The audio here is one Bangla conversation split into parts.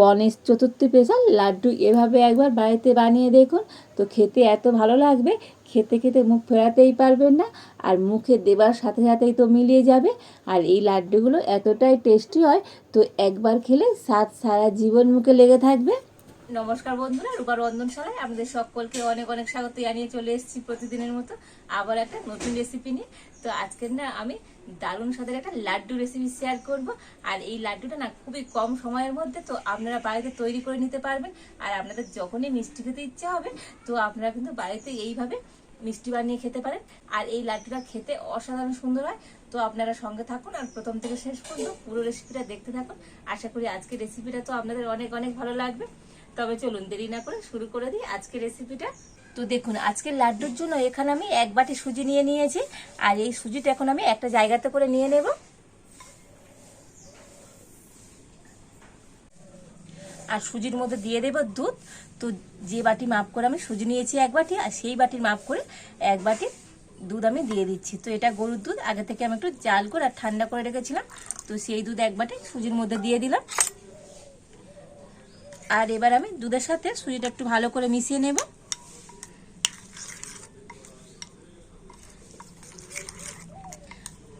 গণেশ চতুর্থী স্পেশাল লাড্ডু এভাবে একবার বাড়িতে বানিয়ে দেখুন। তো খেতে এত ভালো লাগবে, খেতে খেতে মুখ ফেরাতেই পারবেন না, আর মুখে দেবার সাথে সাথেই তো মিলিয়ে যাবে। আর এই লাড্ডুগুলো এতটাই টেস্টি হয়, তো একবার খেলে স্বাদ সারা জীবন মুখে লেগে থাকবে। নমস্কার বন্ধুরা, রূপার রন্ধনশালায় আপনাদের সকলকে অনেক অনেক স্বাগত জানিয়ে চলে এসেছি প্রতিদিনের মতো আবার একটা নতুন রেসিপি নিয়ে। তো আজকের না আমি দারুণ স্বাদের একটা লাড্ডু রেসিপি শেয়ার করব। আর এই লাড্ডুটা না খুবই কম সময়ের মধ্যে তো আপনারা বাড়িতে তৈরি করে নিতে পারবেন। আর আপনাদের যখনই মিষ্টি খেতে ইচ্ছা হবে, তো আপনারা কিন্তু বাড়িতে এইভাবে মিষ্টি বানিয়ে খেতে পারেন। আর এই লাড্ডুটা খেতে অসাধারণ সুন্দর হয়। তো আপনারা সঙ্গে থাকুন আর প্রথম থেকে শেষ পর্যন্ত পুরো রেসিপিটা দেখতে থাকুন। আশা করি আজকের রেসিপিটা তো আপনাদের অনেক অনেক ভালো লাগবে। তবে চলুন দেরি না করে শুরু করে দিই আজকের রেসিপিটা তো দেখুন, আজকের লাড্ডুর জন্য এখানে আমি এক বাটি সুজি নিয়ে নিয়েছি। আর এই সুজিটা এখন আমি একটা জায়গাতে করে নিয়ে নেব। আর সুজির মধ্যে দিয়ে দেব দুধ। তো যে বাটি মাপ করে আমি সুজি নিয়েছি এক বাটি, আর সেই বাটির মাপ করে এক বাটি দুধ আমি দিয়ে দিচ্ছি। তো এটা গরুর দুধ। আগে থেকে আমি একটু জাল করে আর ঠান্ডা করে রেখেছিলাম। তো সেই দুধ এক বাটি সুজির মধ্যে দিয়ে দিলাম। আর এবার আমি দুধের সাথে সুজিটা একটু ভালো করে মিশিয়ে নেব।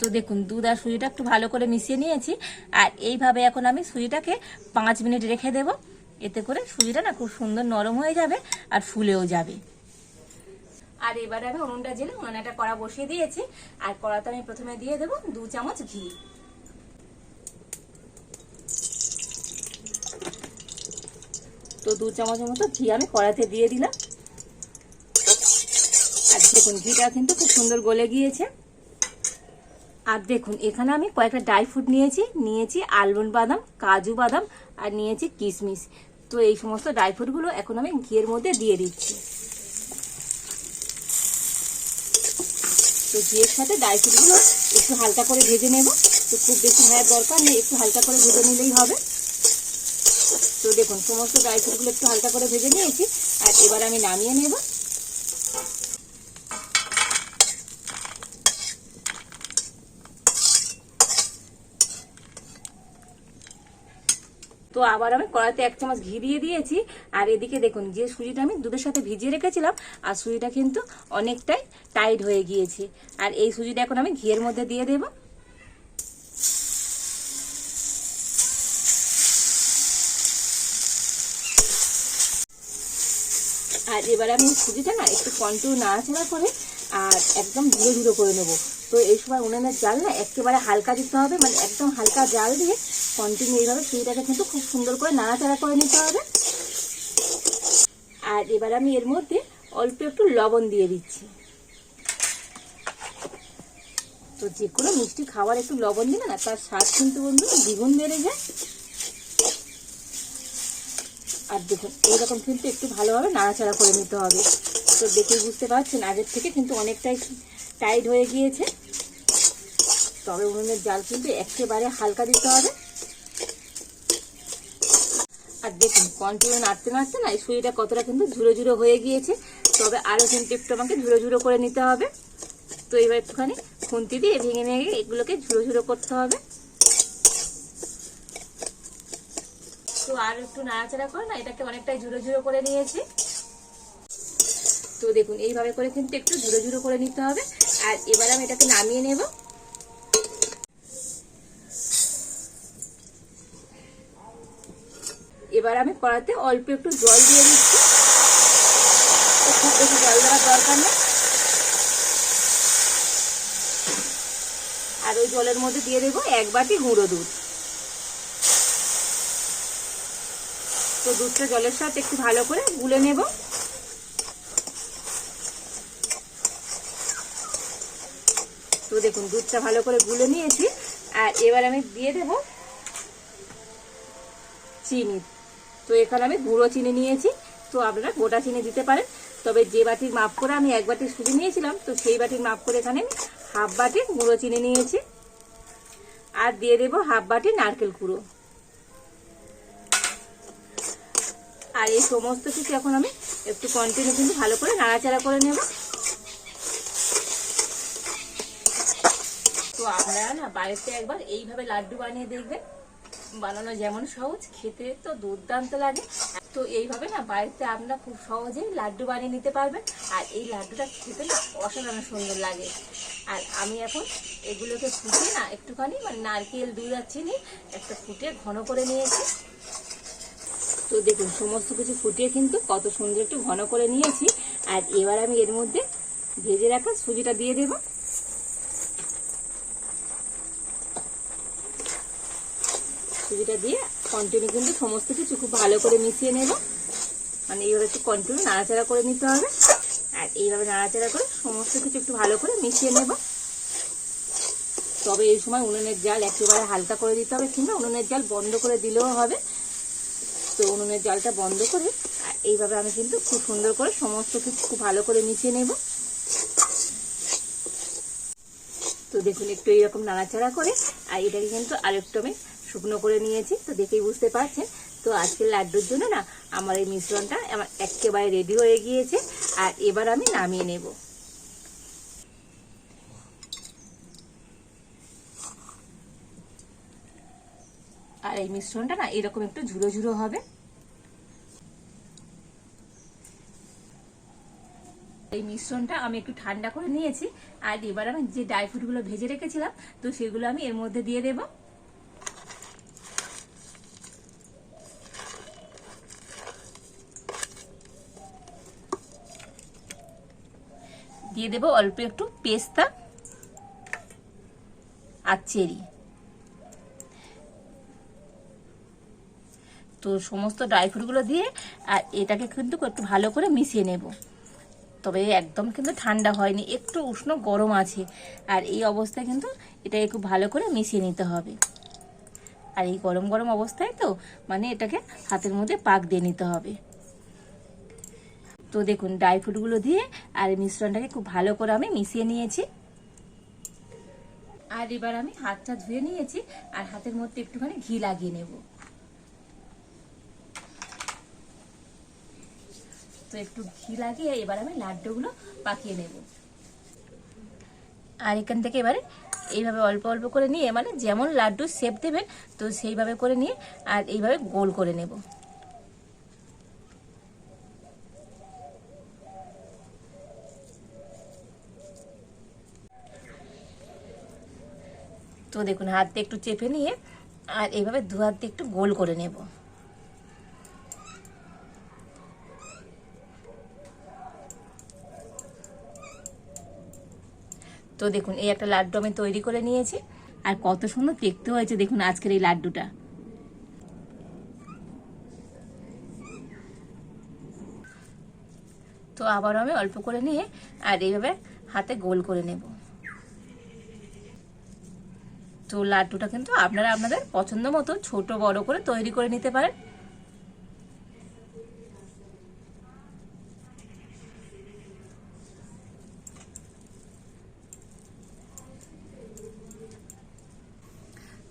তো দেখুন, দুধ আর সুজিটা একটু ভালো করে মিশিয়ে নিয়েছি। আর এইভাবে এখন আমি সুজিটাকে পাঁচ মিনিট রেখে দেব। এতে করে সুজিটা না খুব সুন্দর নরম হয়ে যাবে আর ফুলেও যাবে। আর এবারে আমি উনুনটা জেলে উনুনে একটা কড়া বসিয়ে দিয়েছি। আর কড়াতে আমি প্রথমে দিয়ে দেব দু চামচ ঘি। তো দু চামচের মতো ঘি আমি কড়াতে দিয়ে দিলাম। আর দেখুন, ঘিটা কিন্তু খুব সুন্দর গলে গিয়েছে। আর দেখুন, এখানে আমি কয়েকটা ড্রাই ফ্রুট নিয়েছি। নিয়েছি আলমন্ড বাদাম, কাজু বাদাম, আর নিয়েছি কিশমিশ। তো এই সমস্ত ড্রাই ফ্রুটগুলো এখন আমি ঘিয়ের মধ্যে দিয়ে দিচ্ছি। তো ঘিয়ের সাথে ড্রাই ফ্রুটগুলো একটু হালকা করে ভেজে নেব। তো খুব বেশি ভাজার দরকার নেই, একটু হালকা করে ভেজে নিলেই হবে। তো দেখুন, সমস্ত ড্রাই ফ্রুটগুলো একটু হালকা করে ভেজে নিয়েছি, আর এবার আমি নামিয়ে নেব। তো আবার আমি কড়াইতে এক চামচ ঘি দিয়ে দিয়েছি, আর এদিকে দেখুন, যে সুজিটা আমি দুধের সাথে ভিজিয়ে রেখেছিলাম, আর সুজিটা কিন্তু অনেকটাই টাইট হয়ে গিয়েছে। আর এই সুজিটা এখন আমি ঘিয়ের মধ্যে দিয়ে দেবো। আর এবার আমি সুজিটা না একটু কন্টিনিউ নাড়াচাড়া করে আর একদম ধীরে ধীরে করে নেব। তো এই সময় উনুনের জাল না একেবারে হালকা দিতে হবে মানে একদম হালকা জাল দিয়ে কন্টিনিউ এইভাবে সুজিটাকে কিন্তু খুব সুন্দর করে নাড়াচাড়া করে নিতে হবে। আর এবার আমি এর মধ্যে অল্প একটু লবণ দিয়ে দিচ্ছি। তো যে কোনো মিষ্টি খাবার একটু লবণ দিলে না, তার স্বাদ কিন্তু বন্ধু দ্বিগুণ বেড়ে যায়। আর দেখুন, এইরকম কিন্তু একটু ভালোভাবে নাড়াচাড়া করে নিতে হবে। তো দেখে বুঝতে পারছেন, আগের থেকে কিন্তু অনেকটাই টাইট হয়ে গিয়েছে। তবে উনুনের জাল কিন্তু একেবারে হালকা দিতে হবে। আর দেখুন কন্টিনিউ নাড়তে নাড়তে না এই সুইটা কতটা কিন্তু ঝুড়ো ঝুড়ো হয়ে গিয়েছে। তবে আরও কিন্তু একটু আমাকে ঝুড়ো ঝুড়ো করে নিতে হবে। তো এবার একটুখানি খুন্তি দিয়ে ভেঙে ভেঙে এগুলোকে ঝুড়ো ঝুড়ো করতে হবে। তো আর একটু নাড়াচাড়া করে না, এটাকে অনেকটাই ঝুড়ো ঝুড়ো করে নিয়েছি। তো দেখুন, এইভাবে করে কিন্তু একটু ঝুড়ো ঝুড়ো করে নিতে হবে। আর এবার আমি এটাকে নামিয়ে নেব। এবার আমি কড়াতে অল্প একটু জল দিয়ে দিচ্ছি। খুব বেশি জল দেওয়ার দরকার নেই। আর ওই জলের মধ্যে দিয়ে দেবো এক বাটি গুঁড়ো দুধ। তো দুধটা জলের সাথে একটু ভালো করে গুলে নেব। তো দেখুন, দুধটা ভালো করে গুলে নিয়েছি। আর এবার আমি দিয়ে দেব চিনি। তো এখানে আমি গুঁড়ো চিনি নিয়েছি। তো আপনারা গোটা চিনি দিতে পারেন। তবে যে বাটির মাপ করে আমি এক বাটি সুজি নিয়েছিলাম, তো সেই বাটির মাপ করে এখানে আমি হাফ বাটি গুঁড়ো চিনি নিয়েছি। আর দিয়ে দেব হাফ বাটি নারকেল কুড়ো আর এই সমস্ত কিছু এখন আমি একটু কন্টিনিউ কিন্তু ভালো করে নাড়াচাড়া করে নেব। তো আপনারা না বাড়িতে একবার এইভাবে লাড্ডু বানিয়ে দেখবেন। বানানো যেমন সহজ, খেতে তো দুর্দান্ত লাগে। তো এইভাবে না বাড়িতে আপনারা খুব সহজেই লাড্ডু বানিয়ে নিতে পারবেন। আর এই লাড্ডুটা খেতে না অসাধারণ সুন্দর লাগে। আর আমি এখন এগুলোকে ফুটিয়ে না একটুখানি মানে নারকেল দুধ আর চিনি একটা ফুটিয়ে ঘন করে নিয়েছি। তো দেখুন, সমস্ত কিছু ফুটিয়ে কিন্তু কত সুন্দর একটু ঘন করে নিয়েছি। আর এবার আমি এর মধ্যে ভেজে রাখা সুজিটা দিয়ে দেবো। সুজিটা দিয়ে কন্টিনিউ কিন্তু সমস্ত কিছু খুব ভালো করে মিশিয়ে নেব। মানে এইভাবে একটু কন্টিনিউ নাড়াচাড়া করে নিতে হবে। আর এইভাবে নাড়াচাড়া করে সমস্ত কিছু একটু ভালো করে মিশিয়ে নেব। তবে এই সময় উনুনের জাল একেবারে হালকা করে দিতে হবে, কিংবা উনুনের জাল বন্ধ করে দিলেও হবে। তো উনুনের জলটা বন্ধ করে, আর এইভাবে আমি কিন্তু খুব সুন্দর করে সমস্ত কিছু খুব ভালো করে মিশিয়ে নেব। তো দেখুন, একটু এইরকম নাড়াচাড়া করে, আর এটাকে কিন্তু আরেকটু আমি শুকনো করে নিয়েছি, তো দেখেই বুঝতে পারছেন। তো আজকের লাড্ডুর জন্য না, আমার এই মিশ্রণটা আমার একেবারে রেডি হয়ে গিয়েছে, আর এবার আমি নামিয়ে নেব। আর এই মিশ্রণটা না এরকম একটু ঝুড়ো ঝুড়ো হবে। এই মিশ্রণটা আমি একটু ঠান্ডা করে নিয়েছি, আর এবার আমি যে ড্রাই ফ্রুটগুলো ভেজে রেখেছিলাম, তো সেগুলো আমি এর মধ্যে দিয়ে দেবো। দিয়ে দেবো অল্প একটু পেস্তা আর চেরি। তো সমস্ত ড্রাই ফ্রুটগুলো দিয়ে, আর এটাকে কিন্তু একটু ভালো করে মিশিয়ে নেব। তবে একদম কিন্তু ঠান্ডা হয়নি, একটু উষ্ণ গরম আছে। আর এই অবস্থায় কিন্তু এটাকে খুব ভালো করে মিশিয়ে নিতে হবে। আর এই গরম গরম অবস্থায় তো মানে এটাকে হাতের মধ্যে পাক দিয়ে নিতে হবে। তো দেখুন ড্রাই ফ্রুটগুলো দিয়ে আর মিশ্রণটাকে খুব ভালো করে আমি মিশিয়ে নিয়েছি। আর এবার আমি হাতটা ধুয়ে নিয়েছি, আর হাতের মধ্যে একটুখানি ঘি লাগিয়ে নেব। তো একটু ঘি লাগিয়ে এবার আমি লাড্ডুগুলো পাকিয়ে নেব। আর এখান থেকে এবারে এইভাবে অল্প অল্প করে নিয়ে মানে যেমন লাড্ডু শেপ দেবেন, তো সেইভাবে করে নিয়ে আর এইভাবে গোল করে নেব। তো দেখুন, হাত দিয়ে একটু চেপে নিয়ে আর এইভাবে দু হাত দিয়ে একটু গোল করে নেব। তো দেখুন, এই একটা লাড্ডু আমি তৈরি করে নিয়েছি। আর কত সুন্দর দেখতে হয়েছে, দেখুন আজকের এই লাড্ডুটা। তো আবারও আমি অল্প করে নিয়ে আর এইভাবে হাতে গোল করে নেব। তো লাড্ডুটা কিন্তু আপনারা আপনাদের পছন্দ মতো ছোট বড় করে তৈরি করে নিতে পারেন।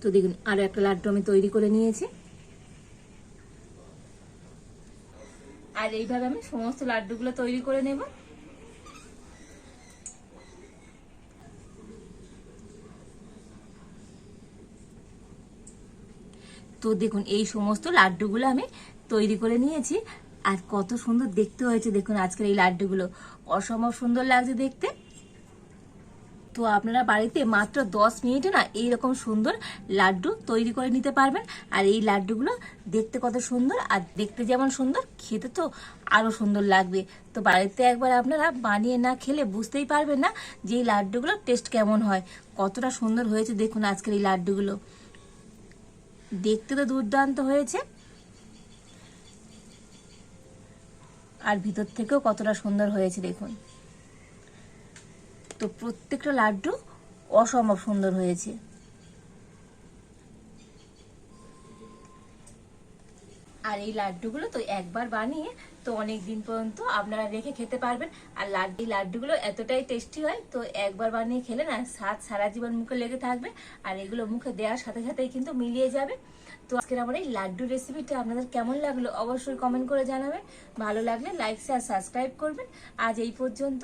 তো দেখুন, আরও একটা লাড্ডু আমি তৈরি করে নিয়েছি। আর এইভাবে আমি সমস্ত লাড্ডুগুলো তৈরি করে নেব। তো দেখুন, এই সমস্ত লাড্ডুগুলো আমি তৈরি করে নিয়েছি। আর কত সুন্দর দেখতে হয়েছে, দেখুন আজকের এই লাড্ডুগুলো। অসম্ভব সুন্দর লাগছে দেখতে। তো আপনারা বাড়িতে মাত্র দশ মিনিটে না এইরকম সুন্দর লাড্ডু তৈরি করে নিতে পারবেন। আর এই লাড্ডুগুলো দেখতে কত সুন্দর আর দেখতে যেমন সুন্দর, খেতে তো আরও সুন্দর লাগবে। তো বাড়িতে একবার আপনারা বানিয়ে না খেলে বুঝতেই পারবেন না যে এই লাড্ডুগুলোর টেস্ট কেমন হয়। কতটা সুন্দর হয়েছে দেখুন আজকের এই লাড্ডুগুলো। দেখতে তো দুর্দান্ত হয়েছে। আর ভিতর থেকেও কতটা সুন্দর হয়েছে দেখুন। তো প্রত্যেকটা লাড্ডু অসম্ভব সুন্দর হয়েছে। আর এই লাড্ডুগুলো তো একবার বানিয়ে তো অনেক দিন পর্যন্ত আপনারা রেখে খেতে পারবেন। আর লাড্ডু লাড্ডুগুলো এতটাই টেস্টি হয়, তো একবার বানিয়ে খেলে না স্বাদ সারা জীবন মুখে লেগে থাকবে। আর এগুলো মুখে দেওয়ার সাথে সাথেই কিন্তু মিলিয়ে যাবে। তো আজকের আমার এই লাড্ডু রেসিপিটা আপনাদের কেমন লাগল অবশ্যই কমেন্ট করে জানাবেন। ভালো লাগলে লাইক শেয়ার সাবস্ক্রাইব করবেন। আজ এই পর্যন্ত।